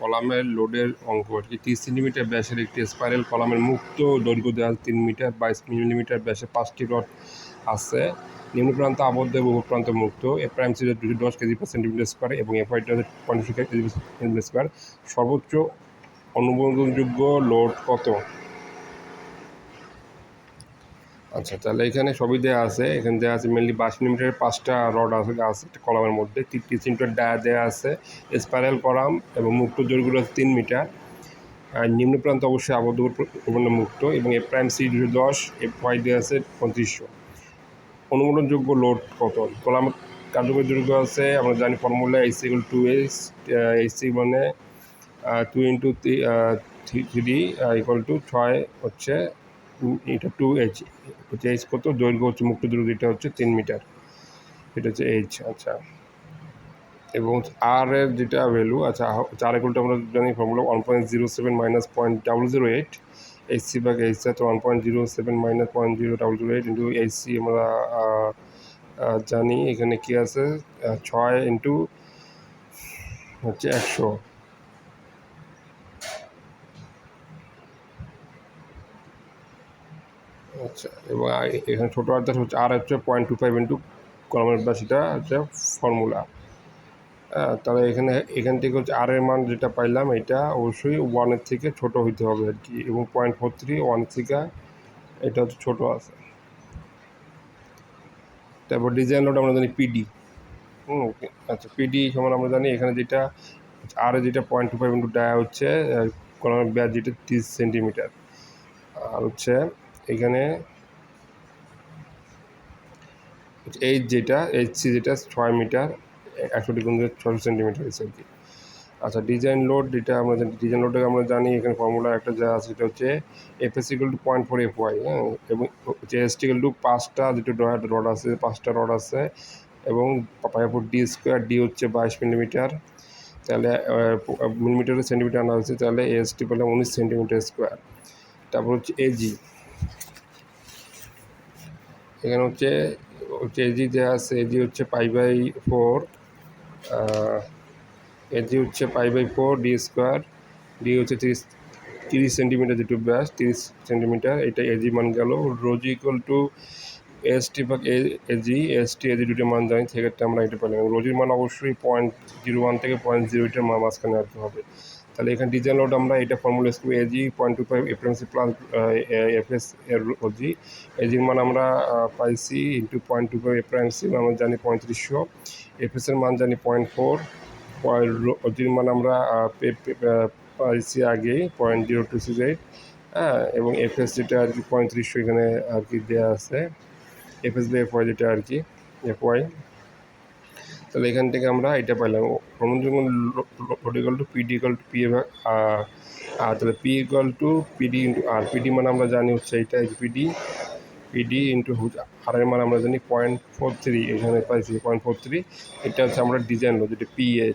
কলামের লোডের অঙ্ক আর কি। তিরিশ সেন্টিমিটার ব্যাসের একটি স্পাইরাল কলামের মুক্ত দৈর্ঘ্য দেওয়া তিন মিটার, বাইশ মিলিমিটার ব্যাসে পাঁচটি রড আছে। নিম্ন প্রান্ত আবদ্ধ এবং প্রান্ত মুক্ত। এ প্রাইম ছিল দুশো দশ কেজি পার সেন্টিমিটার স্কোয়ার এবং এফ পঞ্চাশ কেজি সেন্টিমিটার স্কোয়ার সর্বোচ্চ অনুমোদনযোগ্য লোড কত? আচ্ছা তাহলে এখানে সবই দেওয়া আছে। এখানে দেওয়া আছে মেনলি বাইশ মিলিমিটারের পাঁচটা রড আছে আছে একটা কলামের মধ্যে। তিরিশ মিটার ডায়া দেওয়া আছে স্পাইরাল কলাম এবং মুক্ত দৈর্ঘ্য আছে তিন মিটার। আর নিম্ন প্রান্ত অবশ্যই আবদ্ধ মুক্ত এবং এ প্রাইম সি দুশো দশ এফ ওয়াই দেওয়া আছে পঁয়ত্রিশশো অনুমোদনযোগ্য লোড কত? কলাম কার্যকরী দৈর্ঘ্য আছে, আমরা জানি formula H equal to H H C মানে two into three three equal to ছয় হচ্ছে এটা টু এইচ হচ্ছে এইচ কত? দৈর্ঘ্য হচ্ছে মুক্ত দৈর্ঘ্য, এটা হচ্ছে তিন মিটার। এটা হচ্ছে এইচ আচ্ছা। এবং আর এর যেটা ভ্যালু আচ্ছা চার একুলটা আমরা জানি formula one point zero seven minus point double zero eight H C bug H তো one point zero seven minus point zero double zero eight into H C আমরা জানি, এখানে কী আছে? ছয় ইন্টু হচ্ছে একশো। আচ্ছা এবং এখানে ছোটো আর্থার হচ্ছে, আর হচ্ছে পয়েন্ট টু ফাইভ ইন্টু কলমের ব্যাস এটা হচ্ছে ফর্মুলা তাহলে এখানে, এখান থেকে হচ্ছে আর এর মান যেটা পাইলাম, এটা অবশ্যই ওয়ানের থেকে ছোট হইতে হবে আর কি, এবং পয়েন্ট ফোর থ্রি ওয়ান থেকে এটা হচ্ছে ছোটো আছে। তারপর ডিজাইন লোড আমরা জানি পিডি হুম আচ্ছা পিডি সমান আমরা জানি এখানে যেটা আর যেটা point two five into dia হচ্ছে কলমের ব্যাস যেটা তিরিশ সেন্টিমিটার আর হচ্ছে এখানে এইচ যেটা এইচ সি যেটা ছয় মিটার, একশো ডিগ্রি ছশো সেন্টিমিটার এসে আর কি। আচ্ছা ডিজাইন লোড যেটা আমরা জানি ডিজাইন লোডটাকে আমরা জানি, এখানে ফর্মুলা একটা যা আছে সেটা হচ্ছে F S equal to point four F Y হ্যাঁ? এবং হচ্ছে এস টিকাল টু পাঁচটা যেটা ডয়ার রড আছে, পাঁচটা রড আছে, এবং পায়াপুর ডি স্কোয়ার ডি হচ্ছে বাইশ মিলিমিটার, তাহলে মিলিমিটারে সেন্টিমিটার আনা হয়েছে, তাহলে এস টি পেলাম উনিশ সেন্টিমিটার স্কোয়ার তারপর হচ্ছে এজি এখানে হচ্ছে হচ্ছে এজি দেওয়া আছে এজি হচ্ছে পাই বাই ফোর এজি হচ্ছে pi by four D square D হচ্ছে তিরিশ তিরিশ সেন্টিমিটার যেটু ব্যাস তিরিশ সেন্টিমিটার, এটা এজি মান গেল রোজি ইকুয়াল টু এস টি বা এজি এস টি এজি দুটো মান জানি, সেক্ষেত্রে আমরা এটা পেলাম। রোজির মান অবশ্যই পয়েন্ট জিরো ওয়ান থেকে পয়েন্ট জিরো এইটের মা মাঝখানে রাখতে হবে। তাহলে এখানে ডিজাইন লোড আমরা এটা formula school AG point two five FMC plus FS এর ওজি এজির মান আমরা আহ, পাইছি into point two five FMC আমরা জানি পঁয়ত্রিশশো। এফএস এর মান জানি পয়েন্ট ফোর ওজির মান আমরা পে- পে- পাইছি আগেই point zero two six eight হ্যাঁ এবং এফএস যেটা আর কি পঁয়ত্রিশশো এখানে আর কি দেওয়া আছে। এফএস বি এফ ওয়াই যেটা আর কি এফ ওয়াই তাহলে এখান থেকে আমরা এটা পাইলাম। ভ্রমণ যখন লোডিকাল to PD equal to P R তাহলে P equal to PD into R PD মানে আমরা জানি হচ্ছে এইটা পিডি পিডি ইন্টু আর এর মানে আমরা জানি পয়েন্ট ফোর থ্রি এখানে পাইছি পয়েন্ট ফোর থ্রি এটা হচ্ছে আমরা ডিজাইন লোড যেটা পি এ